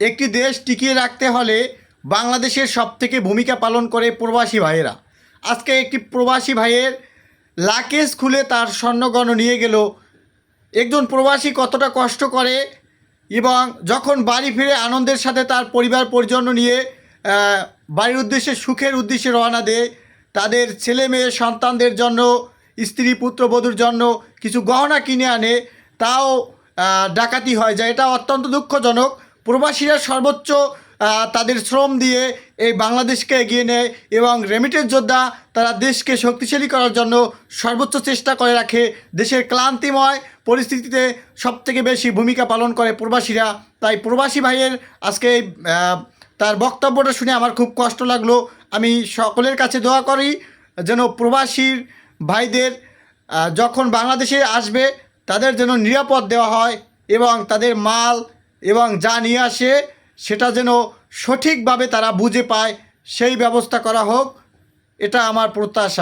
একটি দেশ টিকিয়ে রাখতে হলে বাংলাদেশের সবথেকে ভূমিকা পালন করে প্রবাসী ভাইয়েরা। আজকে একটি প্রবাসী ভাইয়ের লাকেজ খুলে তার স্বর্ণগণ নিয়ে গেল। একজন প্রবাসী কতটা কষ্ট করে এবং যখন বাড়ি ফিরে আনন্দের সাথে তার পরিবার পরিজন নিয়ে বাড়ির উদ্দেশ্যে, সুখের উদ্দেশ্যে রওনা দেয়, তাদের ছেলে মেয়ে, সন্তানদের জন্য, স্ত্রী পুত্রবধূর জন্য কিছু গহনা কিনে আনে, তাও ডাকাতি হয় যায়। এটা অত্যন্ত দুঃখজনক। প্রবাসীরা সর্বোচ্চ তাদের শ্রম দিয়ে এই বাংলাদেশকে এগিয়ে নেয় এবং রেমিটেন্স যোদ্ধা তারা দেশকে শক্তিশালী করার জন্য সর্বোচ্চ চেষ্টা করে রাখে। দেশের ক্লান্তিময় পরিস্থিতিতে সবথেকে বেশি ভূমিকা পালন করে প্রবাসীরা। তাই প্রবাসী ভাইয়ের আজকে তার বক্তব্যটা শুনে আমার খুব কষ্ট লাগল। আমি সকলের কাছে দোয়া করি যেন প্রবাসীর ভাইদের যখন বাংলাদেশে আসবে তাদের যেন নিরাপদ দেওয়া হয় এবং তাদের মাল এবং যা নিয়ে আসে সেটা যেন সঠিকভাবে তারা বুঝে পায়, সেই ব্যবস্থা করা হোক, এটা আমার প্রত্যাশা।